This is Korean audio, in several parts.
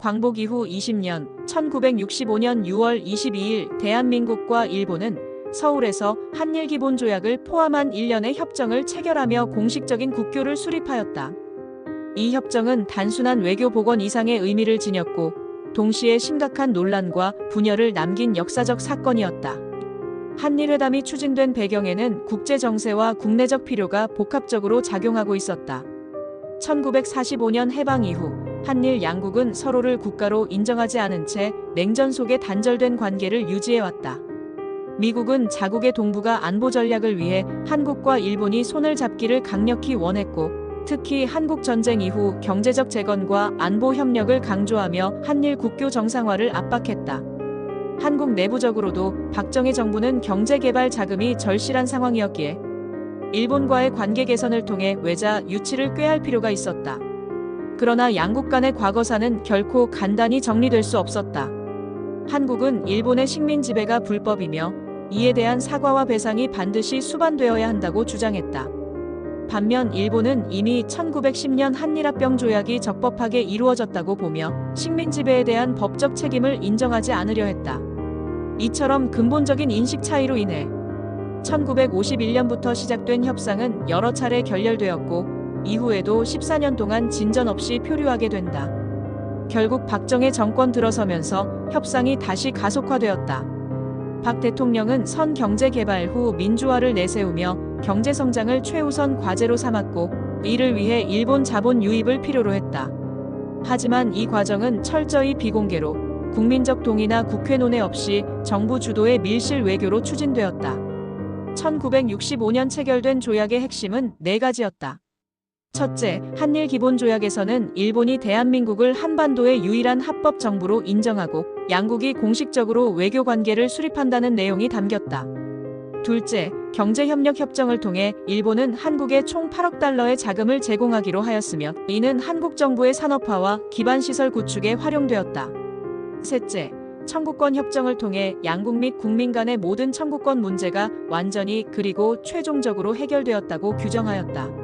광복 이후 20년 1965년 6월 22일 대한민국과 일본은 서울에서 한일 기본 조약을 포함한 일련의 협정을 체결하며 공식적인 국교를 수립하였다. 이 협정은 단순한 외교 복원 이상의 의미를 지녔고 동시에 심각한 논란과 분열을 남긴 역사적 사건이었다. 한일 회담이 추진된 배경에는 국제 정세와 국내적 필요가 복합적으로 작용하고 있었다. 1945년 해방 이후 한일 양국은 서로를 국가로 인정하지 않은 채 냉전 속에 단절된 관계를 유지해왔다. 미국은 자국의 동북아 안보 전략을 위해 한국과 일본이 손을 잡기를 강력히 원했고 특히 한국 전쟁 이후 경제적 재건과 안보 협력을 강조하며 한일 국교 정상화를 압박했다. 한국 내부적으로도 박정희 정부는 경제 개발 자금이 절실한 상황이었기에 일본과의 관계 개선을 통해 외자 유치를 꾀할 필요가 있었다. 그러나 양국 간의 과거사는 결코 간단히 정리될 수 없었다. 한국은 일본의 식민 지배가 불법이며 이에 대한 사과와 배상이 반드시 수반되어야 한다고 주장했다. 반면 일본은 이미 1910년 한일합병 조약이 적법하게 이루어졌다고 보며 식민 지배에 대한 법적 책임을 인정하지 않으려 했다. 이처럼 근본적인 인식 차이로 인해 1951년부터 시작된 협상은 여러 차례 결렬되었고 이후에도 14년 동안 진전 없이 표류하게 된다. 결국 박정희 정권 들어서면서 협상이 다시 가속화되었다. 박 대통령은 선 경제 개발 후 민주화를 내세우며 경제 성장을 최우선 과제로 삼았고 이를 위해 일본 자본 유입을 필요로 했다. 하지만 이 과정은 철저히 비공개로 국민적 동의나 국회 논의 없이 정부 주도의 밀실 외교로 추진되었다. 1965년 체결된 조약의 핵심은 네 가지였다. 첫째, 한일 기본 조약에서는 일본이 대한민국을 한반도의 유일한 합법 정부로 인정하고 양국이 공식적으로 외교 관계를 수립한다는 내용이 담겼다. 둘째, 경제협력 협정을 통해 일본은 한국에 총 8억 달러의 자금을 제공하기로 하였으며 이는 한국 정부의 산업화와 기반 시설 구축에 활용되었다. 셋째, 청구권 협정을 통해 양국 및 국민 간의 모든 청구권 문제가 완전히 그리고 최종적으로 해결되었다고 규정하였다.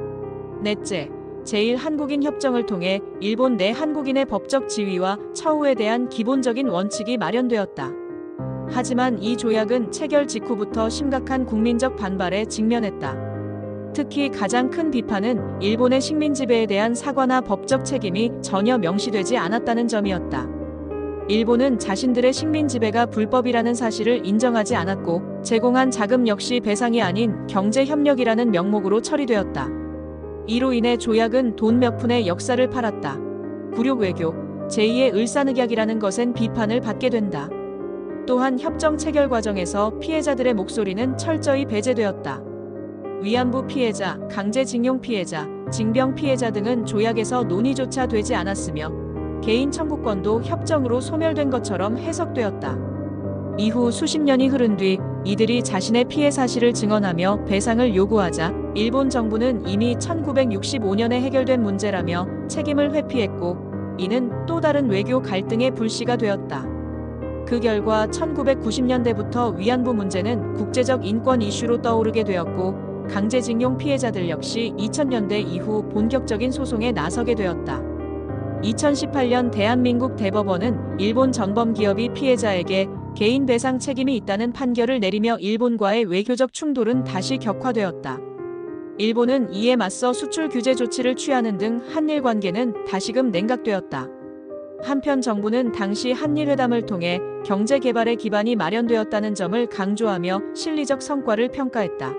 넷째, 제1한국인 협정을 통해 일본 내 한국인의 법적 지위와 처우에 대한 기본적인 원칙이 마련되었다. 하지만 이 조약은 체결 직후부터 심각한 국민적 반발에 직면했다. 특히 가장 큰 비판은 일본의 식민 지배에 대한 사과나 법적 책임이 전혀 명시되지 않았다는 점이었다. 일본은 자신들의 식민 지배가 불법이라는 사실을 인정하지 않았고 제공한 자금 역시 배상이 아닌 경제 협력이라는 명목으로 처리되었다. 이로 인해 조약은 돈 몇 푼의 역사를 팔았다. 굴욕 외교, 제2의 을사늑약이라는 것엔 비판을 받게 된다. 또한 협정 체결 과정에서 피해자들의 목소리는 철저히 배제되었다. 위안부 피해자, 강제징용 피해자, 징병 피해자 등은 조약에서 논의조차 되지 않았으며 개인 청구권도 협정으로 소멸된 것처럼 해석되었다. 이후 수십 년이 흐른 뒤 이들이 자신의 피해 사실을 증언하며 배상을 요구하자 일본 정부는 이미 1965년에 해결된 문제라며 책임을 회피했고 이는 또 다른 외교 갈등의 불씨가 되었다. 그 결과 1990년대부터 위안부 문제는 국제적 인권 이슈로 떠오르게 되었고 강제징용 피해자들 역시 2000년대 이후 본격적인 소송에 나서게 되었다. 2018년 대한민국 대법원은 일본 전범 기업이 피해자에게 개인 배상 책임이 있다는 판결을 내리며 일본과의 외교적 충돌은 다시 격화되었다. 일본은 이에 맞서 수출 규제 조치를 취하는 등 한일 관계는 다시금 냉각되었다. 한편 정부는 당시 한일 회담을 통해 경제 개발의 기반이 마련되었다는 점을 강조하며 실리적 성과를 평가했다.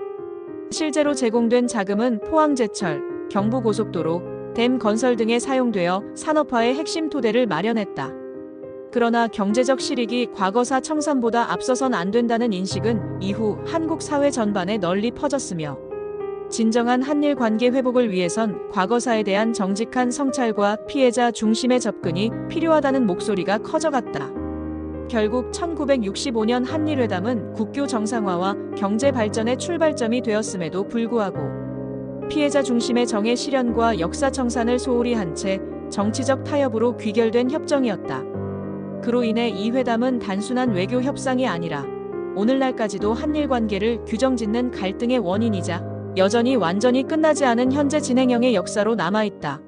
실제로 제공된 자금은 포항제철, 경부고속도로, 댐 건설 등에 사용되어 산업화의 핵심 토대를 마련했다. 그러나 경제적 실익이 과거사 청산보다 앞서선 안 된다는 인식은 이후 한국 사회 전반에 널리 퍼졌으며 진정한 한일 관계 회복을 위해선 과거사에 대한 정직한 성찰과 피해자 중심의 접근이 필요하다는 목소리가 커져갔다. 결국 1965년 한일회담은 국교 정상화와 경제 발전의 출발점이 되었음에도 불구하고 피해자 중심의 정의 실현과 역사 청산을 소홀히 한 채 정치적 타협으로 귀결된 협정이었다. 그로 인해 이 회담은 단순한 외교 협상이 아니라 오늘날까지도 한일 관계를 규정짓는 갈등의 원인이자 여전히 완전히 끝나지 않은 현재 진행형의 역사로 남아있다.